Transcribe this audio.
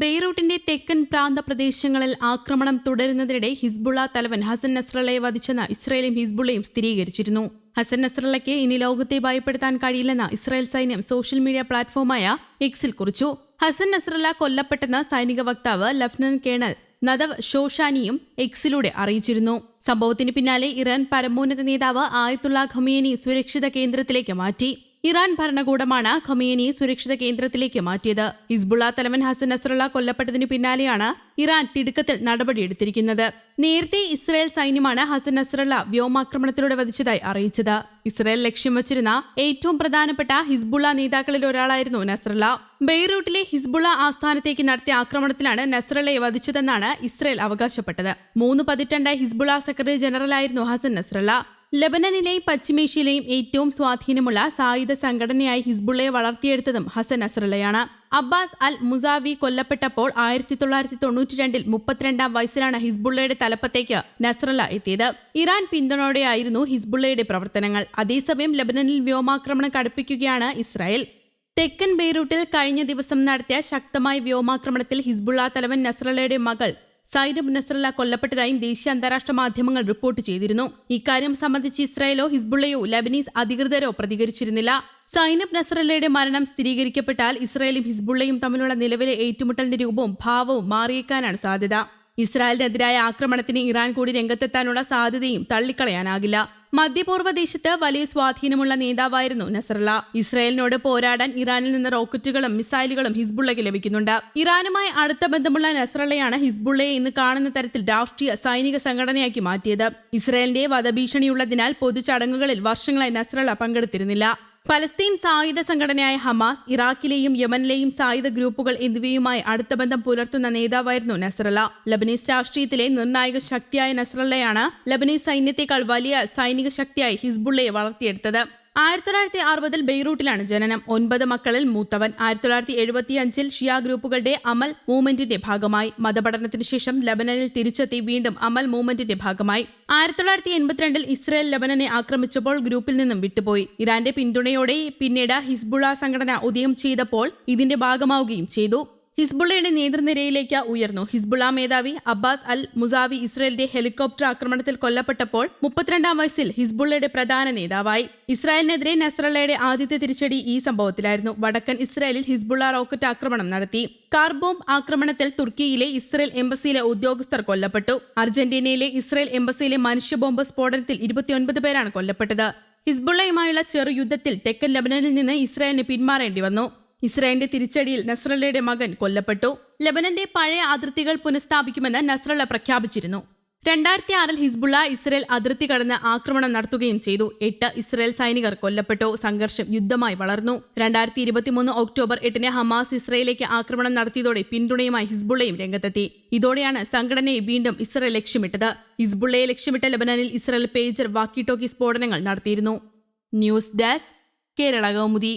ബെയ്റൂട്ടിന്റെ തെക്കൻ പ്രാന്ത പ്രദേശങ്ങളിൽ ആക്രമണം തുടരുന്നതിനിടെ ഹിസ്ബുള്ള തലവൻ ഹസൻ നസ്രളയെ വധിച്ചെന്ന് ഇസ്രയേലും ഹിസ്ബുള്ളയും സ്ഥിരീകരിച്ചിരുന്നു. ഹസൻ നസ്രള്ളയ്ക്ക് ഇനി ലോകത്തെ ഭയപ്പെടുത്താൻ കഴിയില്ലെന്ന് ഇസ്രായേൽ സൈന്യം സോഷ്യൽ മീഡിയ പ്ലാറ്റ്ഫോമായ എക്സിൽ കുറിച്ചു. ഹസൻ നസ്രല കൊല്ലപ്പെട്ടെന്ന് സൈനിക വക്താവ് ലഫ്റ്റനന്റ് കേണൽ നദവ് ഷോഷാനിയും എക്സിലൂടെ അറിയിച്ചിരുന്നു. സംഭവത്തിന് പിന്നാലെ ഇറാൻ പരമോന്നത നേതാവ് ആയത്തുള്ള ഖമേനി സുരക്ഷിത കേന്ദ്രത്തിലേക്ക് മാറ്റി. ഇറാൻ ഭരണകൂടമാണ് ഖമേനിയെ സുരക്ഷിത കേന്ദ്രത്തിലേക്ക് മാറ്റിയത്. ഹിസ്ബുള്ള തലവൻ ഹസൻ നസ്രള്ള കൊല്ലപ്പെട്ടതിന് പിന്നാലെയാണ് ഇറാൻ തിടുക്കത്തിൽ നടപടിയെടുത്തിരിക്കുന്നത് നേരത്തെ ഇസ്രായേൽ സൈന്യമാണ് ഹസൻ നസ്രള്ള വ്യോമാക്രമണത്തിലൂടെ വധിച്ചതായി അറിയിച്ചത്. ഇസ്രായേൽ ലക്ഷ്യം വച്ചിരുന്ന ഏറ്റവും പ്രധാനപ്പെട്ട ഹിസ്ബുള്ള നേതാക്കളിൽ ഒരാളായിരുന്നു നസ്രള്ള. ബെയ്റൂട്ടിലെ ഹിസ്ബുള്ള ആസ്ഥാനത്തേക്ക് നടത്തിയ ആക്രമണത്തിലാണ് നസ്രള്ളയെ വധിച്ചതെന്നാണ് ഇസ്രായേൽ അവകാശപ്പെട്ടത്. മൂന്ന് പതിറ്റാണ്ടായി ഹിസ്ബുള്ള സെക്രട്ടറി ജനറലായിരുന്നു ഹസൻ നസ്രള്ള. ലബനനിലെയും പശ്ചിമേഷ്യയിലെയും ഏറ്റവും സ്വാധീനമുള്ള സായുധ സംഘടനയായി ഹിസ്ബുള്ളയെ വളർത്തിയെടുത്തതും ഹസൻ അസ്രലയാണ് അബ്ബാസ് അൽ മുസാവി കൊല്ലപ്പെട്ടപ്പോൾ ആയിരത്തി തൊള്ളായിരത്തി തൊണ്ണൂറ്റി രണ്ടിൽ മുപ്പത്തിരണ്ടാം വയസ്സിലാണ് ഹിസ്ബുള്ളയുടെ തലപ്പത്തേക്ക് നസ്രല എത്തിയത്. ഇറാൻ പിന്തുണയോടെയായിരുന്നു ഹിസ്ബുള്ളയുടെ പ്രവർത്തനങ്ങൾ. അതേസമയം ലബനനിൽ വ്യോമാക്രമണം കടുപ്പിക്കുകയാണ് ഇസ്രായേൽ. തെക്കൻ ബെയ്റൂട്ടിൽ കഴിഞ്ഞ ദിവസം നടത്തിയ ശക്തമായ വ്യോമാക്രമണത്തിൽ ഹിസ്ബുള്ള തലവൻ നസ്രലയുടെ മകൾ സൈനബ് നസ്രല്ല കൊല്ലപ്പെട്ടതായും ദേശീയ അന്താരാഷ്ട്ര മാധ്യമങ്ങൾ റിപ്പോർട്ട് ചെയ്തിരുന്നു. ഇക്കാര്യം സംബന്ധിച്ച് ഇസ്രായേലോ ഹിസ്ബുള്ളയോ ലബനീസ് അധികൃതരോ പ്രതികരിച്ചിരുന്നില്ല. സൈനബ് നസ്രല്ലയുടെ മരണം സ്ഥിരീകരിക്കപ്പെട്ടാൽ ഇസ്രായേലും ഹിസ്ബുള്ളയും തമ്മിലുള്ള നിലവിലെ ഏറ്റുമുട്ടലിന്റെ രൂപവും ഭാവവും മാറിയേക്കാനാണ് സാധ്യത. ഇസ്രായേലിനെതിരായ ആക്രമണത്തിന് ഇറാൻ കൂടി രംഗത്തെത്താനുള്ള സാധ്യതയും തള്ളിക്കളയാനാകില്ല. മധ്യപൂർവ ദേശത്ത് വലിയ സ്വാധീനമുള്ള നേതാവായിരുന്നു നസറല്ല ഇസ്രായേലിനോട് പോരാടാൻ ഇറാനിൽ നിന്ന് റോക്കറ്റുകളും മിസൈലുകളും ഹിസ്ബുള്ളയ്ക്ക് ലഭിക്കുന്നുണ്ട്. ഇറാനുമായി അടുത്ത ബന്ധമുള്ള നസറള്ളയാണ് ഹിസ്ബുള്ളയെ ഇന്ന് കാണുന്ന തരത്തിൽ രാഷ്ട്രീയ സൈനിക സംഘടനയാക്കി മാറ്റിയത്. ഇസ്രായേലിന്റെ വധഭീഷണിയുള്ളതിനാൽ പൊതുചടങ്ങുകളിൽ വർഷങ്ങളായി നസറള്ള പങ്കെടുത്തിരുന്നില്ല. പലസ്തീൻ സായുധ സംഘടനയായ ഹമാസ് ഇറാഖിലെയും യമനിലെയും സായുധ ഗ്രൂപ്പുകൾ എന്നിവയുമായി അടുത്ത ബന്ധം പുലർത്തുന്ന നേതാവായിരുന്നു നസ്രല ലബനീസ് രാഷ്ട്രീയത്തിലെ നിർണായക ശക്തിയായ നസ്രല്ലയാണ് ലബനീസ് സൈന്യത്തെക്കാൾ വലിയ സൈനിക ശക്തിയായി ഹിസ്ബുള്ളയെ വളർത്തിയെടുത്തത്. ആയിരത്തി തൊള്ളായിരത്തി അറുപതിൽ ബെയ്റൂട്ടിലാണ് ജനനം. ഒൻപത് മക്കളിൽ മൂത്തവൻ. ആയിരത്തി തൊള്ളായിരത്തി എഴുപത്തി അഞ്ചിൽ ഷിയ ഗ്രൂപ്പുകളുടെ അമൽ മൂവ്മെന്റിന്റെ ഭാഗമായി. മതപഠനത്തിന് ശേഷം ലബനനിൽ തിരിച്ചെത്തി വീണ്ടും അമൽ മൂവ്മെന്റിന്റെ ഭാഗമായി. ആയിരത്തി തൊള്ളായിരത്തി എൺപത്തിരണ്ടിൽ ഇസ്രായേൽ ലബനനെ ആക്രമിച്ചപ്പോൾ ഗ്രൂപ്പിൽ നിന്നും വിട്ടുപോയി. ഇറാന്റെ പിന്തുണയോടെ പിന്നീട് ഹിസ്ബുള്ള സംഘടന ഉദയം ചെയ്തപ്പോൾ ഇതിന്റെ ഭാഗമാവുകയും ചെയ്തു. ഹിസ്ബുള്ളയുടെ നേതൃനിരയിലേക്ക് ഉയർന്നു. ഹിസ്ബുള്ള മേധാവി അബ്ബാസ് അൽ മുസാവി ഇസ്രയേലിന്റെ ഹെലികോപ്റ്റർ ആക്രമണത്തിൽ കൊല്ലപ്പെട്ടപ്പോൾ മുപ്പത്തിരണ്ടാം വയസ്സിൽ ഹിസ്ബുള്ളയുടെ പ്രധാന നേതാവായി. ഇസ്രായേലിനെതിരെ നസ്രള്ളയുടെ ആദ്യത്തെ തിരിച്ചടി ഈ സംഭവത്തിലായിരുന്നു. വടക്കൻ ഇസ്രായേലിൽ ഹിസ്ബുള്ള റോക്കറ്റ് ആക്രമണം നടത്തി. കാർ ബോംബ് ആക്രമണത്തിൽ തുർക്കിയിലെ ഇസ്രയേൽ എംബസിയിലെ ഉദ്യോഗസ്ഥർ കൊല്ലപ്പെട്ടു. അർജന്റീനയിലെ ഇസ്രയേൽ എംബസിയിലെ മനുഷ്യ ബോംബ് സ്ഫോടനത്തിൽ ഇരുപത്തിയൊൻപത് പേരാണ് കൊല്ലപ്പെട്ടത്. ഹിസ്ബുള്ളയുമായുള്ള ചെറുയുദ്ധത്തിൽ തെക്കൻ ലബനനിൽ നിന്ന് ഇസ്രായേലിന് പിന്മാറേണ്ടി വന്നു ഇസ്രായേലിന്റെ തിരിച്ചടിയിൽ നസ്രള്ളയുടെ മകൻ കൊല്ലപ്പെട്ടു. ലബനന്റെ പഴയ അതിർത്തികൾ പുനഃസ്ഥാപിക്കുമെന്ന് നസ്രള്ള പ്രഖ്യാപിച്ചിരുന്നു. രണ്ടായിരത്തി ആറിൽ ഹിസ്ബുള്ള ഇസ്രയേൽ അതിർത്തി കടന്ന് ആക്രമണം നടത്തുകയും ചെയ്തു. എട്ട് ഇസ്രയേൽ സൈനികർ കൊല്ലപ്പെട്ടു. സംഘർഷം യുദ്ധമായി വളർന്നു. രണ്ടായിരത്തി ഇരുപത്തിമൂന്ന് ഒക്ടോബർ എട്ടിന് ഹമാസ് ഇസ്രയേലിലേക്ക് ആക്രമണം നടത്തിയതോടെ പിന്തുണയുമായി ഹിസ്ബുള്ളയും രംഗത്തെത്തി. ഇതോടെയാണ് സംഘടനയെ വീണ്ടും ഇസ്രയേൽ ലക്ഷ്യമിട്ടത്. ഹിസ്ബുള്ളയെ ലക്ഷ്യമിട്ട ലബനനിൽ ഇസ്രയേൽ പേജർ വാക്കി ടോക്കി സ്ഫോടനങ്ങൾ നടത്തിയിരുന്നു. News desk Kerala Kaumudi.